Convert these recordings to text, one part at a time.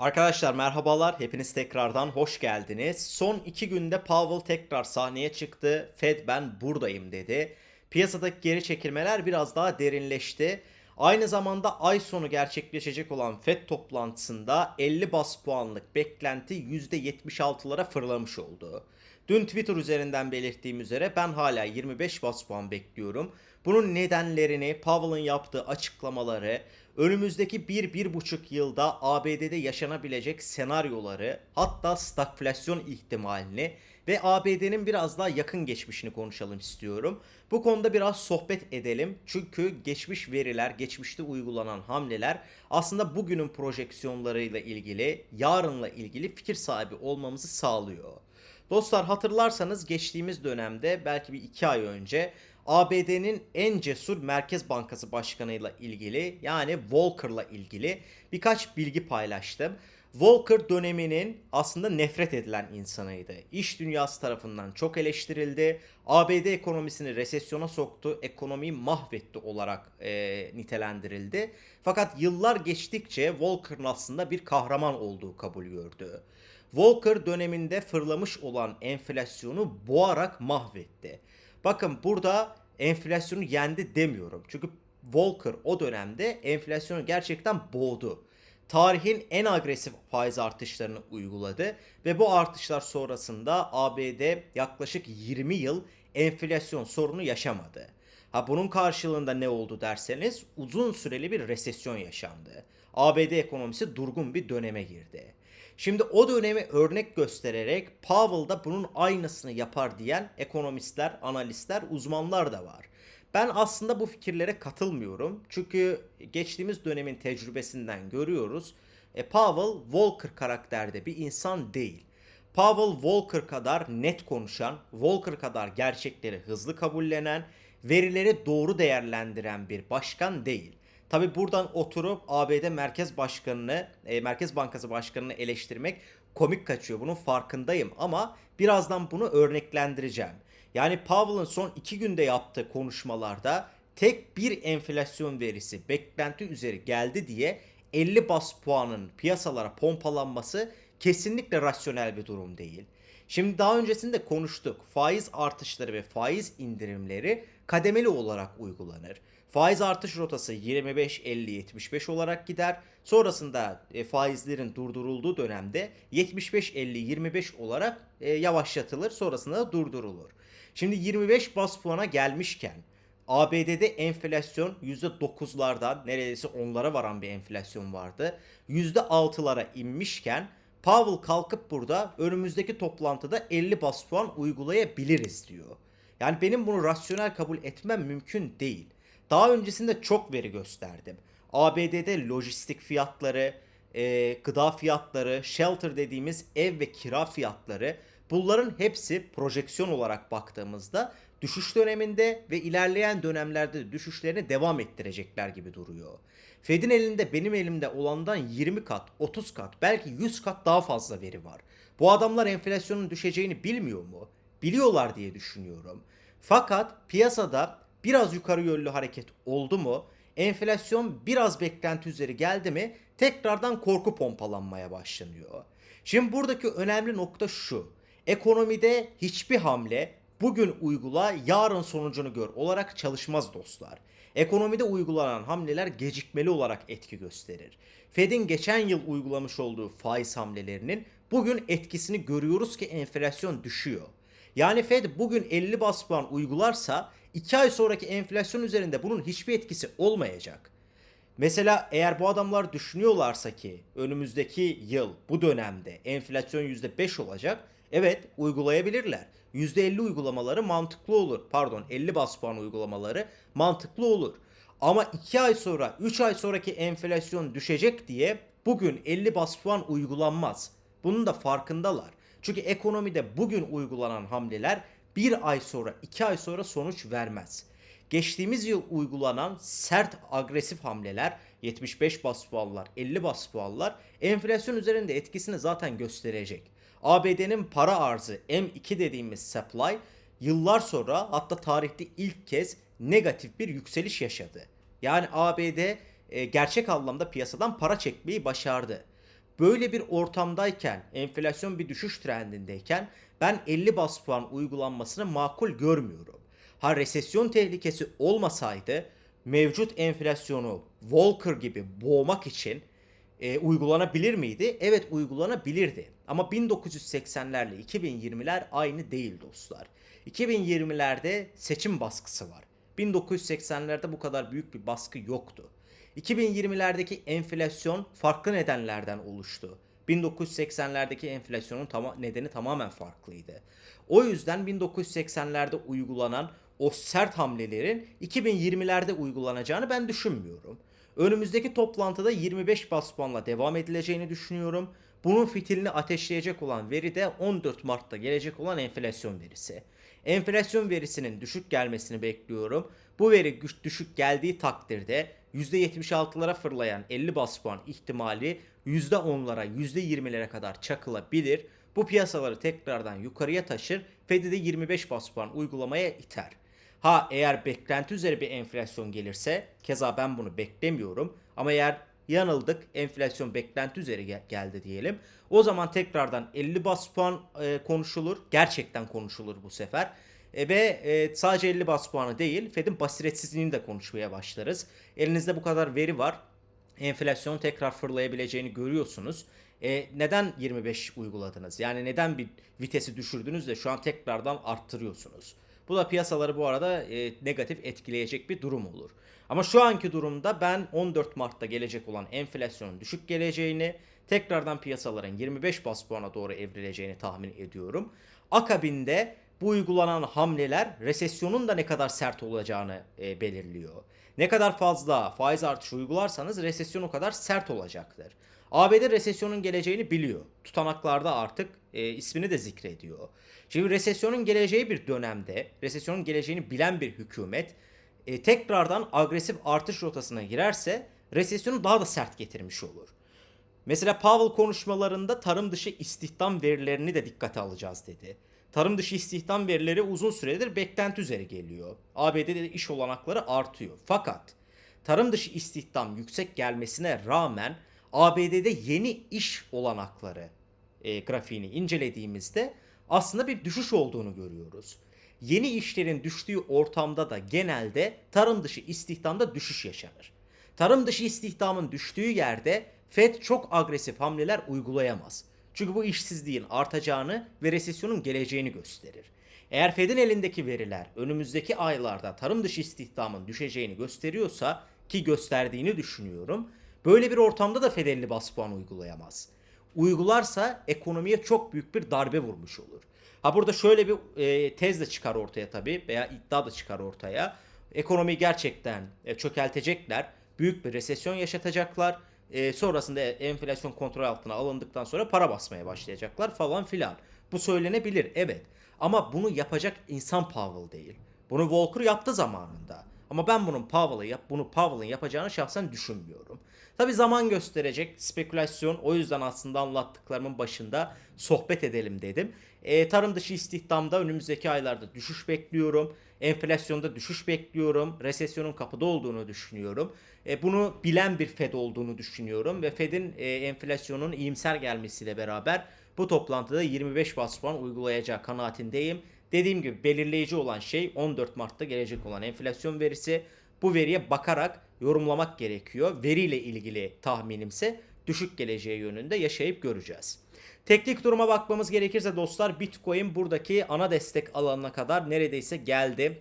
Arkadaşlar merhabalar, hepiniz tekrardan hoş geldiniz. Son iki günde Powell tekrar sahneye çıktı. Fed ben buradayım dedi. Piyasadaki geri çekilmeler biraz daha derinleşti. Aynı zamanda ay sonu gerçekleşecek olan Fed toplantısında 50 bas puanlık beklenti %76'lara fırlamış oldu. Dün Twitter üzerinden belirttiğim üzere ben hala 25 bas puan bekliyorum. Bunun nedenlerini, Powell'ın yaptığı açıklamaları, önümüzdeki 1-1,5 yılda ABD'de yaşanabilecek senaryoları, hatta stagflasyon ihtimalini ve ABD'nin biraz daha yakın geçmişini konuşalım istiyorum. Bu konuda biraz sohbet edelim. Çünkü geçmiş veriler, geçmişte uygulanan hamleler aslında bugünün projeksiyonlarıyla ilgili, yarınla ilgili fikir sahibi olmamızı sağlıyor. Dostlar hatırlarsanız geçtiğimiz dönemde belki bir iki ay önce ABD'nin en cesur Merkez Bankası Başkanı'yla ilgili yani Volcker'la ilgili birkaç bilgi paylaştım. Volcker döneminin aslında nefret edilen insanıydı. İş dünyası tarafından çok eleştirildi. ABD ekonomisini resesyona soktu, ekonomiyi mahvetti olarak e, nitelendirildi. Fakat yıllar geçtikçe Volcker'ın aslında bir kahraman olduğu kabul gördü. Volcker döneminde fırlamış olan enflasyonu boğarak mahvetti. Bakın burada enflasyonu yendi demiyorum. Çünkü Volcker o dönemde enflasyonu gerçekten boğdu. Tarihin en agresif faiz artışlarını uyguladı ve bu artışlar sonrasında ABD yaklaşık 20 yıl enflasyon sorunu yaşamadı. Ha bunun karşılığında ne oldu derseniz uzun süreli bir resesyon yaşandı. ABD ekonomisi durgun bir döneme girdi. Şimdi o dönemi örnek göstererek Powell da bunun aynısını yapar diyen ekonomistler, analistler, uzmanlar da var. Ben aslında bu fikirlere katılmıyorum. Çünkü geçtiğimiz dönemin tecrübesinden görüyoruz. E, Powell Volcker karakterde bir insan değil. Powell Volcker kadar net konuşan, Volcker kadar gerçekleri hızlı kabullenen, verileri doğru değerlendiren bir başkan değil. Tabi buradan oturup ABD Merkez Başkanı'nı, e, Merkez Bankası Başkanı'nı eleştirmek komik kaçıyor. Bunun farkındayım ama birazdan bunu örneklendireceğim. Yani Powell'ın son iki günde yaptığı konuşmalarda tek bir enflasyon verisi beklenti üzeri geldi diye 50 bas puanın piyasalara pompalanması kesinlikle rasyonel bir durum değil. Şimdi daha öncesinde konuştuk. Faiz artışları ve faiz indirimleri kademeli olarak uygulanır. Faiz artış rotası 25-50-75 olarak gider. Sonrasında e, faizlerin durdurulduğu dönemde 75-50-25 olarak e, yavaşlatılır. Sonrasında da durdurulur. Şimdi 25 bas puana gelmişken ABD'de enflasyon %9'lardan neredeyse 10'lara varan bir enflasyon vardı. %6'lara inmişken Powell kalkıp burada önümüzdeki toplantıda 50 bas puan uygulayabiliriz diyor. Yani benim bunu rasyonel kabul etmem mümkün değil. Daha öncesinde çok veri gösterdim. ABD'de lojistik fiyatları, e, gıda fiyatları, shelter dediğimiz ev ve kira fiyatları bunların hepsi projeksiyon olarak baktığımızda düşüş döneminde ve ilerleyen dönemlerde de düşüşlerini devam ettirecekler gibi duruyor. Fed'in elinde benim elimde olandan 20 kat, 30 kat, belki 100 kat daha fazla veri var. Bu adamlar enflasyonun düşeceğini bilmiyor mu? Biliyorlar diye düşünüyorum. Fakat piyasada biraz yukarı yönlü hareket oldu mu? Enflasyon biraz beklenti üzeri geldi mi? Tekrardan korku pompalanmaya başlanıyor. Şimdi buradaki önemli nokta şu. Ekonomide hiçbir hamle bugün uygula yarın sonucunu gör olarak çalışmaz dostlar. Ekonomide uygulanan hamleler gecikmeli olarak etki gösterir. Fed'in geçen yıl uygulamış olduğu faiz hamlelerinin bugün etkisini görüyoruz ki enflasyon düşüyor. Yani Fed bugün 50 bas puan uygularsa 2 ay sonraki enflasyon üzerinde bunun hiçbir etkisi olmayacak. Mesela eğer bu adamlar düşünüyorlarsa ki önümüzdeki yıl bu dönemde enflasyon %5 olacak. Evet uygulayabilirler. %50 uygulamaları mantıklı olur. Pardon 50 bas puan uygulamaları mantıklı olur. Ama 2 ay sonra 3 ay sonraki enflasyon düşecek diye bugün 50 bas puan uygulanmaz. Bunun da farkındalar. Çünkü ekonomide bugün uygulanan hamleler bir ay sonra 2 ay sonra sonuç vermez. Geçtiğimiz yıl uygulanan sert agresif hamleler 75 bas puanlar 50 bas puanlar enflasyon üzerinde etkisini zaten gösterecek. ABD'nin para arzı M2 dediğimiz supply yıllar sonra hatta tarihte ilk kez negatif bir yükseliş yaşadı. Yani ABD e, gerçek anlamda piyasadan para çekmeyi başardı. Böyle bir ortamdayken, enflasyon bir düşüş trendindeyken ben 50 bas puan uygulanmasını makul görmüyorum. Ha resesyon tehlikesi olmasaydı mevcut enflasyonu Volcker gibi boğmak için e, uygulanabilir miydi? Evet uygulanabilirdi. Ama 1980'lerle 2020'ler aynı değil dostlar. 2020'lerde seçim baskısı var. 1980'lerde bu kadar büyük bir baskı yoktu. 2020'lerdeki enflasyon farklı nedenlerden oluştu. 1980'lerdeki enflasyonun tama- nedeni tamamen farklıydı. O yüzden 1980'lerde uygulanan o sert hamlelerin 2020'lerde uygulanacağını ben düşünmüyorum. Önümüzdeki toplantıda 25 bas puanla devam edileceğini düşünüyorum. Bunun fitilini ateşleyecek olan veri de 14 Mart'ta gelecek olan enflasyon verisi. Enflasyon verisinin düşük gelmesini bekliyorum. Bu veri düşük geldiği takdirde %76'lara fırlayan 50 bas puan ihtimali %10'lara %20'lere kadar çakılabilir. Bu piyasaları tekrardan yukarıya taşır. Fed'i de 25 bas puan uygulamaya iter. Ha eğer beklenti üzeri bir enflasyon gelirse keza ben bunu beklemiyorum ama eğer yanıldık enflasyon beklenti üzeri gel- geldi diyelim. O zaman tekrardan 50 bas puan e, konuşulur. Gerçekten konuşulur bu sefer. E, ve e, sadece 50 bas puanı değil Fed'in basiretsizliğini de konuşmaya başlarız. Elinizde bu kadar veri var. Enflasyon tekrar fırlayabileceğini görüyorsunuz. E, neden 25 uyguladınız? Yani neden bir vitesi düşürdünüz de şu an tekrardan arttırıyorsunuz? Bu da piyasaları bu arada e, negatif etkileyecek bir durum olur. Ama şu anki durumda ben 14 Mart'ta gelecek olan enflasyonun düşük geleceğini, tekrardan piyasaların 25 bas puana doğru evrileceğini tahmin ediyorum. Akabinde bu uygulanan hamleler resesyonun da ne kadar sert olacağını e, belirliyor. Ne kadar fazla faiz artışı uygularsanız resesyon o kadar sert olacaktır. ABD resesyonun geleceğini biliyor. Tutanaklarda artık e, ismini de zikrediyor. Şimdi resesyonun geleceği bir dönemde, resesyonun geleceğini bilen bir hükümet e, tekrardan agresif artış rotasına girerse resesyonu daha da sert getirmiş olur. Mesela Powell konuşmalarında tarım dışı istihdam verilerini de dikkate alacağız dedi. Tarım dışı istihdam verileri uzun süredir beklenti üzeri geliyor. ABD'de de iş olanakları artıyor. Fakat tarım dışı istihdam yüksek gelmesine rağmen ABD'de yeni iş olanakları e, grafiğini incelediğimizde aslında bir düşüş olduğunu görüyoruz. Yeni işlerin düştüğü ortamda da genelde tarım dışı istihdamda düşüş yaşanır. Tarım dışı istihdamın düştüğü yerde Fed çok agresif hamleler uygulayamaz. Çünkü bu işsizliğin artacağını ve resesyonun geleceğini gösterir. Eğer Fed'in elindeki veriler önümüzdeki aylarda tarım dışı istihdamın düşeceğini gösteriyorsa ki gösterdiğini düşünüyorum. Böyle bir ortamda da Fed 50 bas puan uygulayamaz. Uygularsa ekonomiye çok büyük bir darbe vurmuş olur. Ha burada şöyle bir e, tez de çıkar ortaya tabii veya iddia da çıkar ortaya. Ekonomiyi gerçekten e, çökeltecekler. Büyük bir resesyon yaşatacaklar. E, sonrasında enflasyon kontrol altına alındıktan sonra para basmaya başlayacaklar falan filan. Bu söylenebilir evet. Ama bunu yapacak insan Powell değil. Bunu Volcker yaptı zamanında. Ama ben bunun Powell'ı yap, bunu Powell'ın yapacağını şahsen düşünmüyorum. Tabi zaman gösterecek spekülasyon. O yüzden aslında anlattıklarımın başında sohbet edelim dedim. E, tarım dışı istihdamda önümüzdeki aylarda düşüş bekliyorum. Enflasyonda düşüş bekliyorum. Resesyonun kapıda olduğunu düşünüyorum. E, bunu bilen bir Fed olduğunu düşünüyorum. Ve Fed'in e, enflasyonun iyimser gelmesiyle beraber bu toplantıda 25 bas puan uygulayacağı kanaatindeyim. Dediğim gibi belirleyici olan şey 14 Mart'ta gelecek olan enflasyon verisi. Bu veriye bakarak yorumlamak gerekiyor. Veriyle ilgili tahminimse düşük geleceği yönünde yaşayıp göreceğiz. Teknik duruma bakmamız gerekirse dostlar Bitcoin buradaki ana destek alanına kadar neredeyse geldi.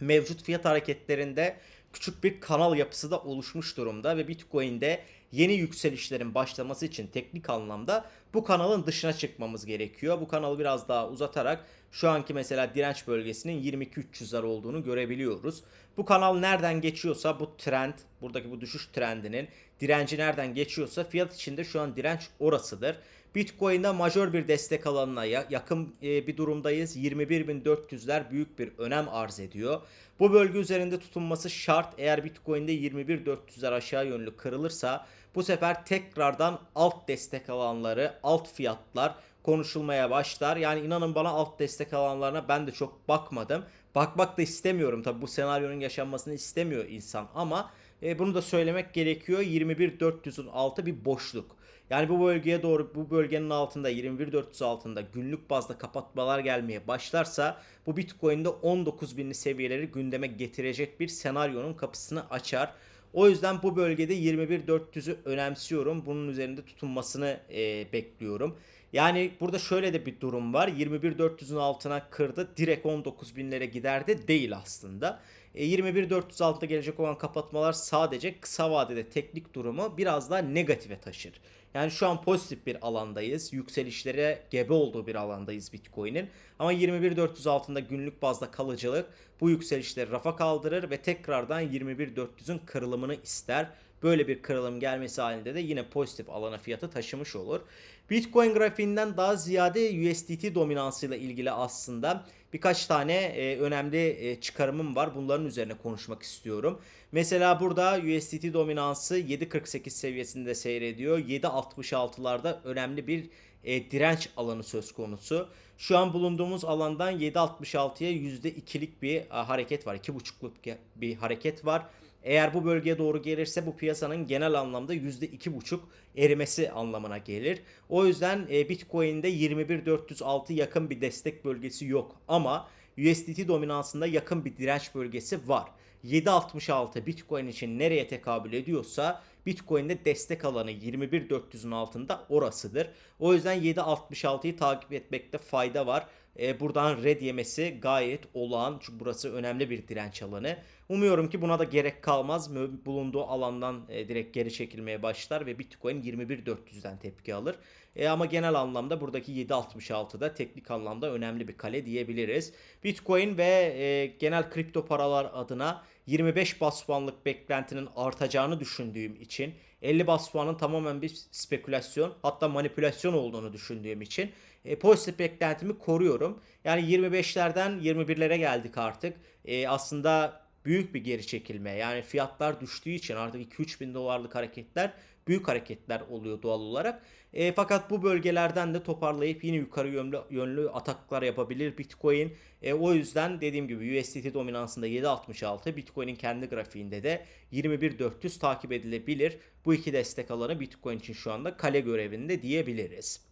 Mevcut fiyat hareketlerinde küçük bir kanal yapısı da oluşmuş durumda ve Bitcoin'de yeni yükselişlerin başlaması için teknik anlamda bu kanalın dışına çıkmamız gerekiyor. Bu kanalı biraz daha uzatarak şu anki mesela direnç bölgesinin 22.300'ler olduğunu görebiliyoruz. Bu kanal nereden geçiyorsa bu trend, buradaki bu düşüş trendinin direnci nereden geçiyorsa fiyat içinde şu an direnç orasıdır. Bitcoin'de majör bir destek alanına yakın e, bir durumdayız. 21.400'ler büyük bir önem arz ediyor. Bu bölge üzerinde tutunması şart. Eğer Bitcoin'de 21.400'ler aşağı yönlü kırılırsa bu sefer tekrardan alt destek alanları, alt fiyatlar konuşulmaya başlar. Yani inanın bana alt destek alanlarına ben de çok bakmadım. Bakmak da istemiyorum. Tabi bu senaryonun yaşanmasını istemiyor insan ama E, bunu da söylemek gerekiyor. 21.400'ün altı bir boşluk. Yani bu bölgeye doğru bu bölgenin altında 21.400 altında günlük bazda kapatmalar gelmeye başlarsa bu Bitcoin'de 19.000'li seviyeleri gündeme getirecek bir senaryonun kapısını açar. O yüzden bu bölgede 21.400'ü önemsiyorum. Bunun üzerinde tutunmasını e, bekliyorum. Yani burada şöyle de bir durum var. 21.400'ün altına kırdı. Direkt 19.000'lere giderdi değil aslında. E, 21.400 altında gelecek olan kapatmalar sadece kısa vadede teknik durumu biraz daha negatife taşır. Yani şu an pozitif bir alandayız. Yükselişlere gebe olduğu bir alandayız Bitcoin'in. Ama 21.400 altında günlük bazda kalıcılık bu yükselişleri rafa kaldırır ve tekrardan 21.400'ün kırılımını ister. Böyle bir kırılım gelmesi halinde de yine pozitif alana fiyatı taşımış olur. Bitcoin grafiğinden daha ziyade USDT dominansıyla ilgili aslında birkaç tane e, önemli e, çıkarımım var. Bunların üzerine konuşmak istiyorum. Mesela burada USDT dominansı 7.48 seviyesinde seyrediyor. 7.66'larda önemli bir e, direnç alanı söz konusu. Şu an bulunduğumuz alandan 7.66'ya %2'lik bir e, hareket var. 2.5'luk bir hareket var. Eğer bu bölgeye doğru gelirse bu piyasanın genel anlamda %2,5 erimesi anlamına gelir. O yüzden e, Bitcoin'de 21.406 yakın bir destek bölgesi yok ama USDT dominansında yakın bir direnç bölgesi var. 7.66 Bitcoin için nereye tekabül ediyorsa Bitcoin'de destek alanı 21.400'ün altında orasıdır. O yüzden 7.66'yı takip etmekte fayda var. E, buradan red yemesi gayet olağan çünkü burası önemli bir direnç alanı. Umuyorum ki buna da gerek kalmaz. Bulunduğu alandan e, direkt geri çekilmeye başlar ve Bitcoin 21.400'den tepki alır. E, ama genel anlamda buradaki 7.66'da teknik anlamda önemli bir kale diyebiliriz. Bitcoin ve e, genel kripto paralar adına 25 bas puanlık beklentinin artacağını düşündüğüm için 50 bas puanın tamamen bir spekülasyon hatta manipülasyon olduğunu düşündüğüm için e, pozitif beklentimi koruyorum. Yani 25'lerden 21'lere geldik artık. E, aslında büyük bir geri çekilme. Yani fiyatlar düştüğü için artık 2-3 bin dolarlık hareketler büyük hareketler oluyor doğal olarak. E, fakat bu bölgelerden de toparlayıp yine yukarı yönlü, yönlü ataklar yapabilir Bitcoin. E, o yüzden dediğim gibi USDT dominansında 7.66 Bitcoin'in kendi grafiğinde de 21.400 takip edilebilir. Bu iki destek alanı Bitcoin için şu anda kale görevinde diyebiliriz.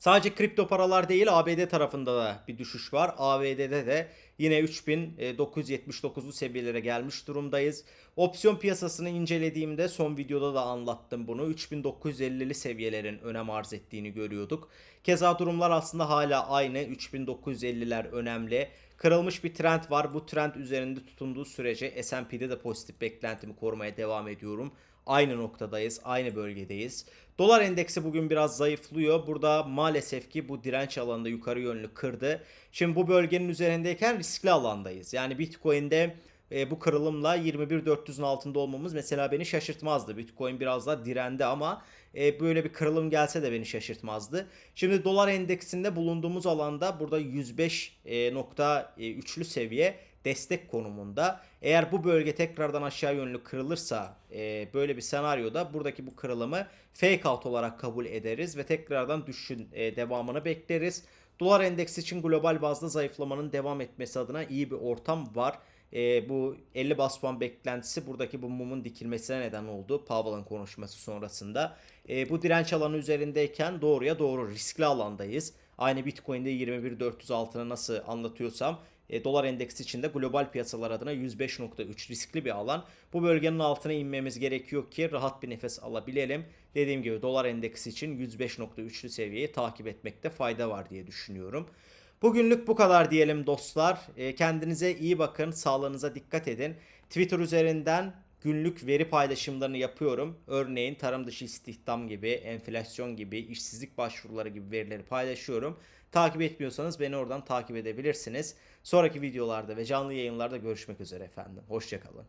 Sadece kripto paralar değil ABD tarafında da bir düşüş var. ABD'de de yine 3979'lu seviyelere gelmiş durumdayız. Opsiyon piyasasını incelediğimde son videoda da anlattım bunu. 3950'li seviyelerin önem arz ettiğini görüyorduk. Keza durumlar aslında hala aynı. 3950'ler önemli. Kırılmış bir trend var. Bu trend üzerinde tutunduğu sürece S&P'de de pozitif beklentimi korumaya devam ediyorum. Aynı noktadayız, aynı bölgedeyiz. Dolar endeksi bugün biraz zayıflıyor. Burada maalesef ki bu direnç alanında yukarı yönlü kırdı. Şimdi bu bölgenin üzerindeyken riskli alandayız. Yani Bitcoin'de e, bu kırılımla 21.400'ün altında olmamız mesela beni şaşırtmazdı. Bitcoin biraz daha direndi ama e, böyle bir kırılım gelse de beni şaşırtmazdı. Şimdi dolar endeksinde bulunduğumuz alanda burada 105.3'lü seviye destek konumunda. Eğer bu bölge tekrardan aşağı yönlü kırılırsa e, böyle bir senaryoda buradaki bu kırılımı fake out olarak kabul ederiz ve tekrardan düşüşün e, devamını bekleriz. Dolar endeksi için global bazda zayıflamanın devam etmesi adına iyi bir ortam var. E, bu 50 bas puan beklentisi buradaki bu mumun dikilmesine neden oldu Powell'ın konuşması sonrasında. E, bu direnç alanı üzerindeyken doğruya doğru riskli alandayız. Aynı Bitcoin'de 21.400 altına nasıl anlatıyorsam e, dolar endeksi içinde global piyasalar adına 105.3 riskli bir alan. Bu bölgenin altına inmemiz gerekiyor ki rahat bir nefes alabilelim. Dediğim gibi dolar endeksi için 105.3'lü seviyeyi takip etmekte fayda var diye düşünüyorum. Bugünlük bu kadar diyelim dostlar. E, kendinize iyi bakın, sağlığınıza dikkat edin. Twitter üzerinden günlük veri paylaşımlarını yapıyorum. Örneğin tarım dışı istihdam gibi, enflasyon gibi, işsizlik başvuruları gibi verileri paylaşıyorum. Takip etmiyorsanız beni oradan takip edebilirsiniz. Sonraki videolarda ve canlı yayınlarda görüşmek üzere efendim. Hoşçakalın.